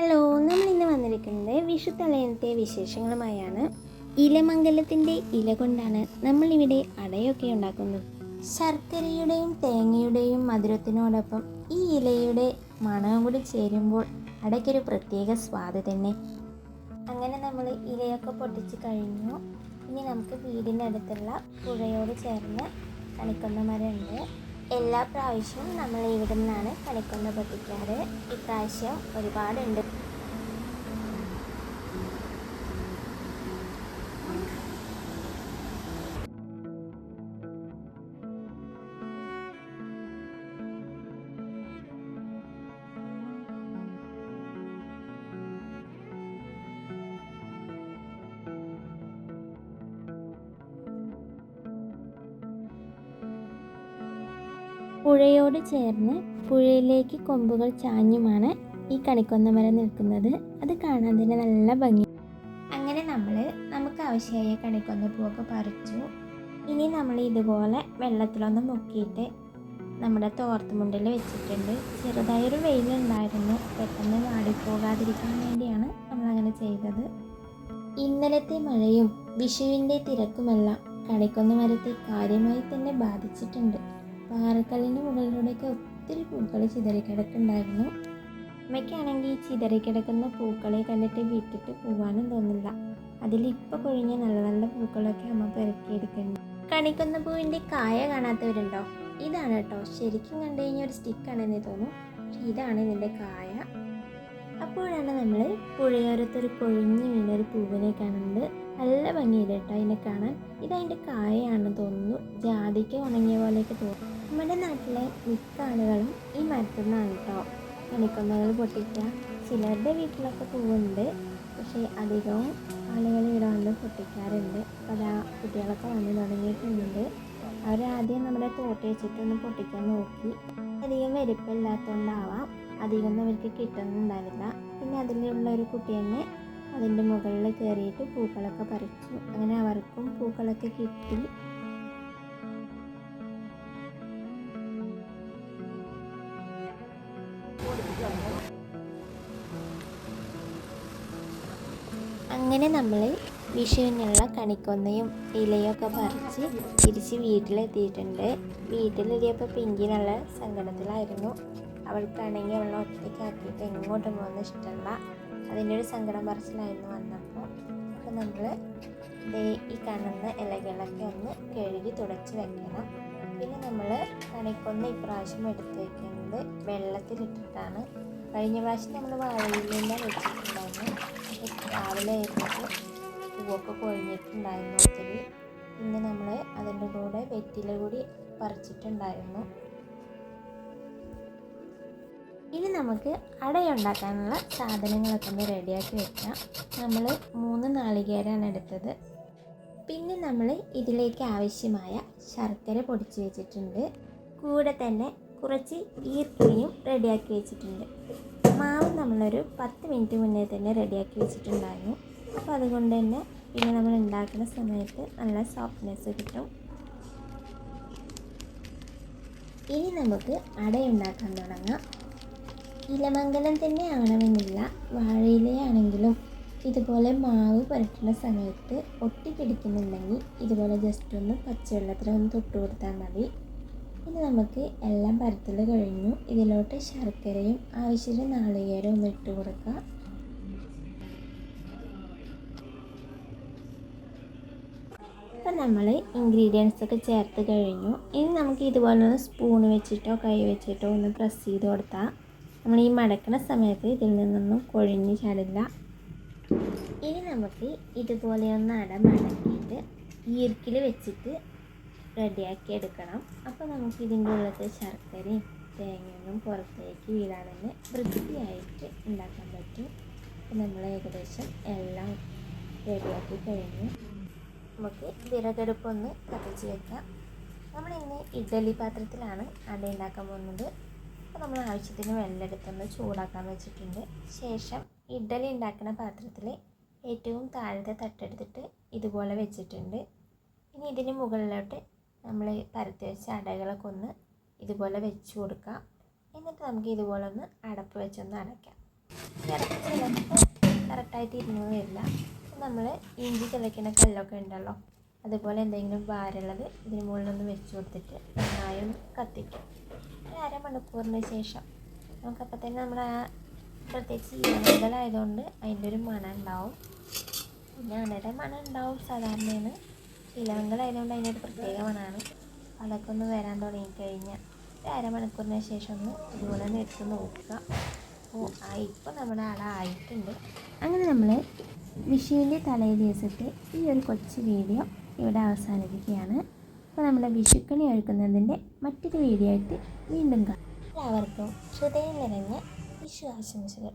Hello നമ്മൾ ഇന്ന് വന്നിരിക്കുന്നത് വിഷു തലേന്നത്തെ വിശേഷങ്ങളുമായാണ്. ഇലമംഗലത്തിന്റെ ഇല കൊണ്ടാണ് നമ്മളിവിടെ അടയൊക്കെ ഉണ്ടാക്കുന്നത്. ശർക്കരയുടെയും തേങ്ങയുടെയും മധുരത്തിനോടൊപ്പം ഈ ഇലയുടെ മണവും കൂടി ചേരുമ്പോൾ അടയ്ക്കൊരു പ്രത്യേക സ്വാദ് തന്നെ. അങ്ങനെ നമ്മൾ ഇലയൊക്കെ പൊട്ടിച്ച് കഴിഞ്ഞു. ഇനി നമുക്ക് വീടിന്റെ അടുത്തുള്ള പുഴയോട് ചേർന്ന് കണിക്കൊന്ന മരമുണ്ട്. എല്ലാ പ്രാവശ്യവും നമ്മൾ ഇവിടെ നിന്നാണ് കണിക്കൊന്ന പൊട്ടിക്കാറ്. ഇപ്രാവശ്യം ഒരുപാടുണ്ട്. പുഴയോട് ചേർന്ന് പുഴയിലേക്ക് കൊമ്പുകൾ ചാഞ്ഞുമാണ് ഈ കണിക്കൊന്ന മരം നിൽക്കുന്നത്. അത് കാണാൻ തന്നെ നല്ല ഭംഗി. അങ്ങനെ നമ്മൾ നമുക്ക് ആവശ്യമായ കണിക്കൊന്ന പൂവൊക്കെ പറിച്ചു. ഇനി നമ്മൾ ഇതുപോലെ വെള്ളത്തിലൊന്ന് മുക്കിയിട്ട് നമ്മുടെ തോർത്തുമുണ്ടിൽ വെച്ചിട്ടുണ്ട്. ചെറുതായൊരു വെയിലുണ്ടായിരുന്നു. പെട്ടെന്ന് വാടിപ്പോകാതിരിക്കാൻ വേണ്ടിയാണ് നമ്മളങ്ങനെ ചെയ്തത്. ഇന്നലത്തെ മഴയും വിഷുവിന്റെ തിരക്കുമെല്ലാം കണിക്കൊന്ന മരത്തെ കാര്യമായി തന്നെ ബാധിച്ചിട്ടുണ്ട്. പാറക്കല്ലിന്റെ മുകളിലൂടെയൊക്കെ ഒത്തിരി പൂക്കൾ ചിതറിക്കിടക്കുണ്ടായിരുന്നു അമ്മയ്ക്കാണെങ്കിൽ ഈ ചിതറിക്കിടക്കുന്ന പൂക്കളെ കണ്ടിട്ട് വിട്ടിട്ട് പോകാനും തോന്നില്ല. അതിലിപ്പോൾ കൊഴിഞ്ഞ നല്ല നല്ല പൂക്കളൊക്കെ അമ്മ പെറുക്കിയെടുക്കുന്നുണ്ട് കണിക്കുന്ന പൂവിന്റെ കായ കാണാത്തവരുണ്ടോ? ഇതാണ് കേട്ടോ. ശരിക്കും കണ്ടു കഴിഞ്ഞാൽ ഒരു സ്റ്റിക്കാണെന്ന് തോന്നും പക്ഷെ ഇതാണ് ഇതിന്റെ കായ. അപ്പോഴാണ് നമ്മൾ പുഴയോരത്തൊരു കൊഴിഞ്ഞ് വീണൊരു പൂവിനെ കാണുന്നത്. നല്ല ഭംഗിയില്ല കേട്ടോ അതിനെ കാണാൻ. ഇതതിന്റെ കായയാണെന്ന് തോന്നുന്നു. ജാതിക്ക് ഉണങ്ങിയ പോലെയൊക്കെ തോന്നും. നമ്മുടെ നാട്ടിലെ മിക്ക ആളുകളും ഈ മരത്തിൽ നിന്നാണ് കേട്ടോ കണിക്കൊന്നകൾ പൊട്ടിക്കുക. ചിലരുടെ വീട്ടിലൊക്കെ പൂവുണ്ട്. പക്ഷേ അധികവും ആളുകൾ ഇവിടെ വന്ന് പൊട്ടിക്കാറുണ്ട്. അതാ കുട്ടികളൊക്കെ വന്ന് തുടങ്ങിയിട്ടുണ്ട്. അവരാദ്യം നമ്മുടെ തോട്ടി വെച്ചിട്ടൊന്ന് പൊട്ടിക്കാൻ നോക്കി. അധികം വലിപ്പമില്ലാത്തതുകൊണ്ടാവാം അധികം ഒന്നും അവർക്ക് കിട്ടുന്നുണ്ടാവില്ല പിന്നെ അതിലുള്ള ഒരു കുട്ടി തന്നെ അതിന്റെ മുകളിൽ കയറിയിട്ട് പൂക്കളൊക്കെ പറിച്ചു. അങ്ങനെ അവർക്കും പൂക്കളൊക്കെ കിട്ടി. അങ്ങനെ നമ്മൾ വിഷുവിനുള്ള കണിക്കൊന്നയും ഇലയൊക്കെ പറിച്ച് തിരിച്ച് വീട്ടിലെത്തിയിട്ടുണ്ട്. വീട്ടിലെത്തിയപ്പോൾ പിങ്കി നല്ല സങ്കടത്തിലായിരുന്നു. അവൾക്കാണെങ്കിൽ അവളെ ഒറ്റയ്ക്കാക്കിയിട്ട് എങ്ങോട്ടും പോകുന്ന ഇഷ്ടമല്ല. അതിന്റെ ഒരു സങ്കടം പറച്ചിലായിരുന്നു വന്നപ്പോൾ. അപ്പോൾ നമ്മൾ ഈ കാണുന്ന ഇലകളൊക്കെ ഒന്ന് കഴുകി തുടച്ച് വെക്കണം. പിന്നെ നമ്മൾ കണിക്കൊന്ന് ഇപ്രാവശ്യം എടുത്ത് വെക്കുന്നത് വെള്ളത്തിലിട്ടിട്ടാണ്. കഴിഞ്ഞ പ്രാവശ്യം നമ്മൾ വാഴയിലെല്ലാം വെച്ചിട്ടുണ്ടായിരുന്നു. രാവിലെ ആയിരുന്നത് പൂവൊക്കെ കൊഴിഞ്ഞിട്ടുണ്ടായിരുന്നു ഒത്തിരി. പിന്നെ നമ്മൾ അതിന്റെ കൂടെ വെറ്റില കൂടി പറിച്ചിട്ടുണ്ടായിരുന്നു. നമുക്ക് അടയുണ്ടാക്കാനുള്ള സാധനങ്ങളൊക്കെ ഒന്ന് റെഡിയാക്കി വെക്കാം. നമ്മൾ മൂന്ന് നാളികേരമാണ് എടുത്തത്. പിന്നെ നമ്മൾ ഇതിലേക്ക് ആവശ്യമായ ശർക്കര പൊടിച്ച് വെച്ചിട്ടുണ്ട്. കൂടെ തന്നെ കുറച്ച് ഈർക്കിളിയും റെഡിയാക്കി വെച്ചിട്ടുണ്ട്. മാവ് നമ്മളൊരു പത്ത് മിനിറ്റ് മുന്നേ തന്നെ റെഡിയാക്കി വെച്ചിട്ടുണ്ടായിരുന്നു. അപ്പോൾ അതുകൊണ്ട് തന്നെ പിന്നെ നമ്മൾ ഉണ്ടാക്കുന്ന സമയത്ത് നല്ല സോഫ്റ്റ്നെസ് കിട്ടും. ഇനി നമുക്ക് അടയുണ്ടാക്കാൻ തുടങ്ങാം. ഇലമംഗലം തന്നെ ആവണമെന്നില്ല വാഴയിലയാണെങ്കിലും ഇതുപോലെ മാവ് പുരട്ടുന്ന സമയത്ത് ഒട്ടിപ്പിടിക്കുന്നുണ്ടെങ്കിൽ ഇതുപോലെ ജസ്റ്റ് ഒന്ന് പച്ചവെള്ളത്തിൽ ഒന്ന് തൊട്ട് കൊടുത്താൽ മതി. ഇനി നമുക്ക് എല്ലാം പരത്തൽ കഴിഞ്ഞു. ഇതിലോട്ട് ശർക്കരയും ആവശ്യത്തിന് നാളികേരവും ഒന്ന് ഇട്ട് കൊടുക്കുക അപ്പം നമ്മൾ ഇൻഗ്രീഡിയൻസ് ഒക്കെ ചേർത്ത് കഴിഞ്ഞു. ഇനി നമുക്ക് ഇതുപോലെ സ്പൂൺ വെച്ചിട്ടോ കൈ വെച്ചിട്ടോ ഒന്ന് പ്രസ് ചെയ്ത് കൊടുത്താൽ നമ്മൾ ഈ മടക്കണ സമയത്ത് ഇതിൽ നിന്നൊന്നും കൊഴിഞ്ഞ് ചാടില്ല. ഇനി നമുക്ക് ഇതുപോലെ ഒന്ന് അട മടക്കിയിട്ട് ഈർക്കിൽ വെച്ചിട്ട് റെഡിയാക്കി എടുക്കണം. അപ്പോൾ നമുക്ക് ഇതിന്റെ ഉള്ളത് ശർക്കരയും തേങ്ങയൊന്നും പുറത്തേക്ക് വീഴാതെ വൃത്തിയായിട്ട് ഉണ്ടാക്കാൻ പറ്റും. നമ്മൾ ഏകദേശം എല്ലാം റെഡിയാക്കി കഴിഞ്ഞു. നമുക്ക് വിറകടുപ്പൊന്ന് കത്തിച്ച് വെക്കാം. നമ്മളിന്ന് ഇഡ്ഡലി പാത്രത്തിലാണ് അട ഉണ്ടാക്കാൻ പോകുന്നത്. അപ്പോൾ നമ്മൾ ആവശ്യത്തിന് വെള്ളമെടുത്തൊന്ന് ചൂടാക്കാൻ വെച്ചിട്ടുണ്ട്. ശേഷം ഇഡ്ഡലി ഉണ്ടാക്കുന്ന പാത്രത്തിൽ ഏറ്റവും താഴത്തെ തട്ടെടുത്തിട്ട് ഇതുപോലെ വെച്ചിട്ടുണ്ട്. ഇനി ഇതിന് മുകളിലോട്ട് നമ്മൾ പരത്തി വെച്ച അടകളൊക്കെ ഒന്ന് ഇതുപോലെ വെച്ച് കൊടുക്കാം. എന്നിട്ട് നമുക്ക് ഇതുപോലെ ഒന്ന് അടപ്പ് വെച്ചൊന്ന് അടയ്ക്കാം. അടപ്പ് കറക്റ്റായിട്ട് ഇരുന്ന് വരില്ല. നമ്മൾ ഇഞ്ചി ചതയ്ക്കുന്ന കല്ലൊക്കെ ഉണ്ടല്ലോ അതുപോലെ എന്തെങ്കിലും ഭാരമുള്ളത് ഇതിന് മുകളിലൊന്ന് വെച്ച് കൊടുത്തിട്ട് നന്നായി ഒന്ന് കത്തിക്കും. ഒരു അരമണിക്കൂറിന് ശേഷം നമുക്കപ്പോൾ തന്നെ നമ്മൾ ആ പ്രത്യേകിച്ച് ഇലകളായതുകൊണ്ട് അതിന്റെ ഒരു മണം ഉണ്ടാവും പിന്നെ അണയുടെ മണം ഉണ്ടാവും സാധാരണയാണ്. ഇലവങ്കളായതുകൊണ്ട് അതിന്റെ ഒരു പ്രത്യേക മണമാണ്. അതൊക്കെ ഒന്ന് വരാൻ തുടങ്ങിക്കഴിഞ്ഞാൽ ഒരു അരമണിക്കൂറിന് ശേഷം ഒന്ന് ഇതുപോലെ ഒന്ന് എടുത്ത് നോക്കുക. ഓ ആ ഇപ്പോൾ നമ്മുടെ ആളായിട്ടുണ്ട് അങ്ങനെ നമ്മൾ വിഷുവിന്റെ തലേ ദിവസത്തെ ഈ ഒരു കൊച്ചു വീഡിയോ ഇവിടെ അവസാനിപ്പിക്കുകയാണ്. അപ്പോൾ നമ്മുടെ വിഷുക്കണി ഒഴുക്കുന്നതിന്റെ മറ്റൊരു വീഡിയോ ആയിട്ട് വീണ്ടും കാണാം. എല്ലാവർക്കും ഹൃദയം നിറഞ്ഞ വിഷു ആശംസകൾ.